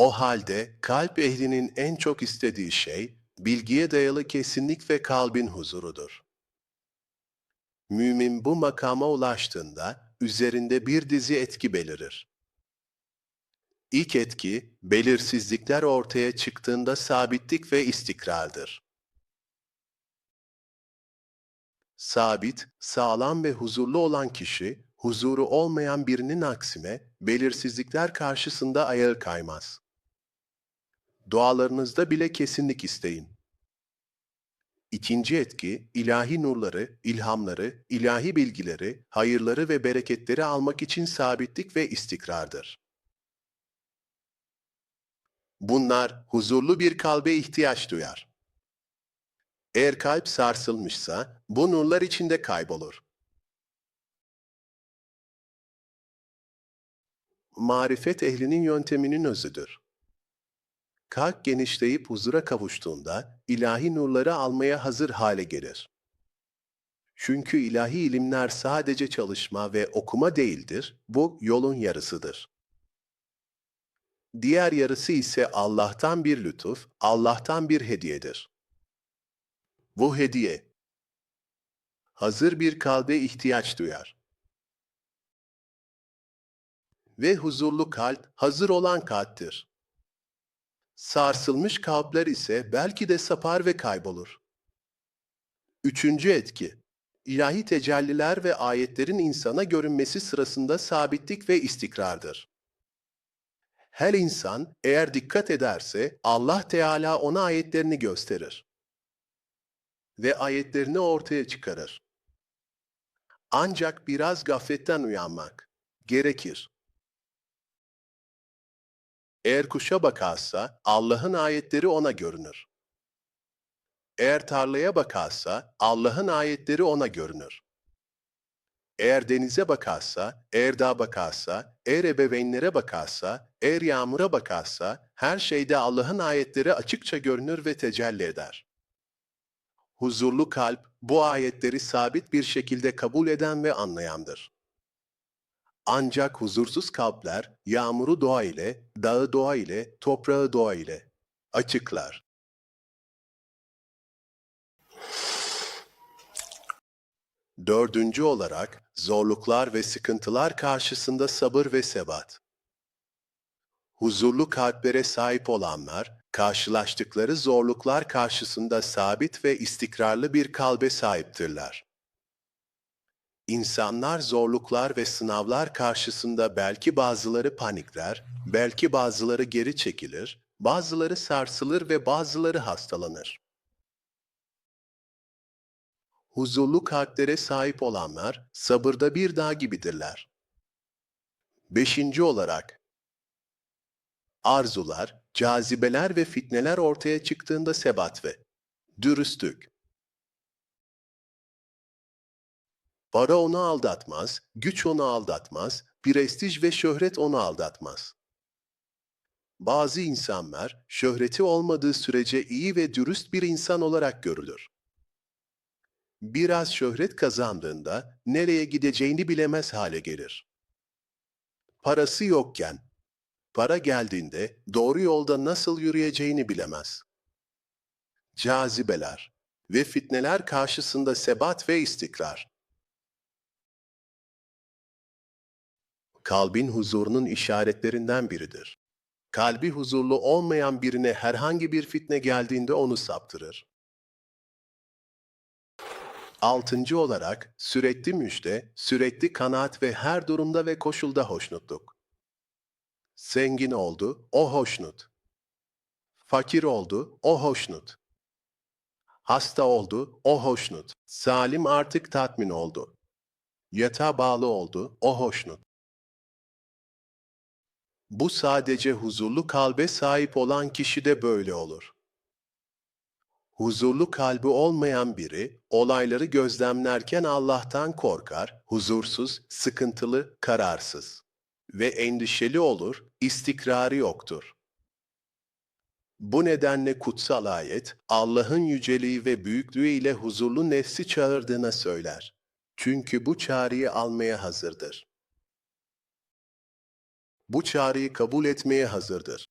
O halde kalp ehlinin en çok istediği şey, bilgiye dayalı kesinlik ve kalbin huzurudur. Mümin bu makama ulaştığında, üzerinde bir dizi etki belirir. İlk etki, belirsizlikler ortaya çıktığında sabitlik ve istikrardır. Sabit, sağlam ve huzurlu olan kişi, huzuru olmayan birinin aksine belirsizlikler karşısında ayağı kaymaz. Dualarınızda bile kesinlik isteyin. İkinci etki, ilahi nurları, ilhamları, ilahi bilgileri, hayırları ve bereketleri almak için sabitlik ve istikrardır. Bunlar huzurlu bir kalbe ihtiyaç duyar. Eğer kalp sarsılmışsa, bu nurlar içinde kaybolur. Marifet ehlinin yönteminin özüdür. Kalp genişleyip huzura kavuştuğunda, ilahi nurları almaya hazır hale gelir. Çünkü ilahi ilimler sadece çalışma ve okuma değildir, bu yolun yarısıdır. Diğer yarısı ise Allah'tan bir lütuf, Allah'tan bir hediyedir. Bu hediye, hazır bir kalbe ihtiyaç duyar. Ve huzurlu kalp, hazır olan kalptir. Sarsılmış kalpler ise belki de sapar ve kaybolur. Üçüncü etki, ilahi tecelliler ve ayetlerin insana görünmesi sırasında sabitlik ve istikrardır. Her insan eğer dikkat ederse Allah Teala ona ayetlerini gösterir ve ayetlerini ortaya çıkarır. Ancak biraz gafletten uyanmak gerekir. Eğer kuşa bakarsa Allah'ın ayetleri ona görünür. Eğer tarlaya bakarsa Allah'ın ayetleri ona görünür. Eğer denize bakarsa, eğer dağa bakarsa, eğer ebeveynlere bakarsa, eğer yağmura bakarsa, her şeyde Allah'ın ayetleri açıkça görünür ve tecelli eder. Huzurlu kalp, bu ayetleri sabit bir şekilde kabul eden ve anlayandır. Ancak huzursuz kalpler, yağmuru doğa ile, dağı doğa ile, toprağı doğa ile açıklar. Dördüncü olarak, zorluklar ve sıkıntılar karşısında sabır ve sebat. Huzurlu kalplere sahip olanlar, karşılaştıkları zorluklar karşısında sabit ve istikrarlı bir kalbe sahiptirler. İnsanlar zorluklar ve sınavlar karşısında belki bazıları panikler, belki bazıları geri çekilir, bazıları sarsılır ve bazıları hastalanır. Huzurlu kalplere sahip olanlar sabırda bir dağ gibidirler. Beşinci olarak, arzular, cazibeler ve fitneler ortaya çıktığında sebat ve dürüstlük. Para onu aldatmaz, güç onu aldatmaz, prestij ve şöhret onu aldatmaz. Bazı insanlar şöhreti olmadığı sürece iyi ve dürüst bir insan olarak görülür. Biraz şöhret kazandığında nereye gideceğini bilemez hale gelir. Parası yokken, para geldiğinde doğru yolda nasıl yürüyeceğini bilemez. Cazibeler ve fitneler karşısında sebat ve istikrar. Kalbin huzurunun işaretlerinden biridir. Kalbi huzurlu olmayan birine herhangi bir fitne geldiğinde onu saptırır. Altıncı olarak sürekli müjde, sürekli kanaat ve her durumda ve koşulda hoşnutluk. Zengin oldu, o hoşnut. Fakir oldu, o hoşnut. Hasta oldu, o hoşnut. Salim artık tatmin oldu. Yatağa bağlı oldu, o hoşnut. Bu sadece huzurlu kalbe sahip olan kişi de böyle olur. Huzurlu kalbi olmayan biri, olayları gözlemlerken Allah'tan korkar, huzursuz, sıkıntılı, kararsız ve endişeli olur, istikrarı yoktur. Bu nedenle kutsal ayet, Allah'ın yüceliği ve büyüklüğü ile huzurlu nefsi çağırdığına söyler. Çünkü bu çağrıyı almaya hazırdır bu çağrıyı kabul etmeye hazırdır.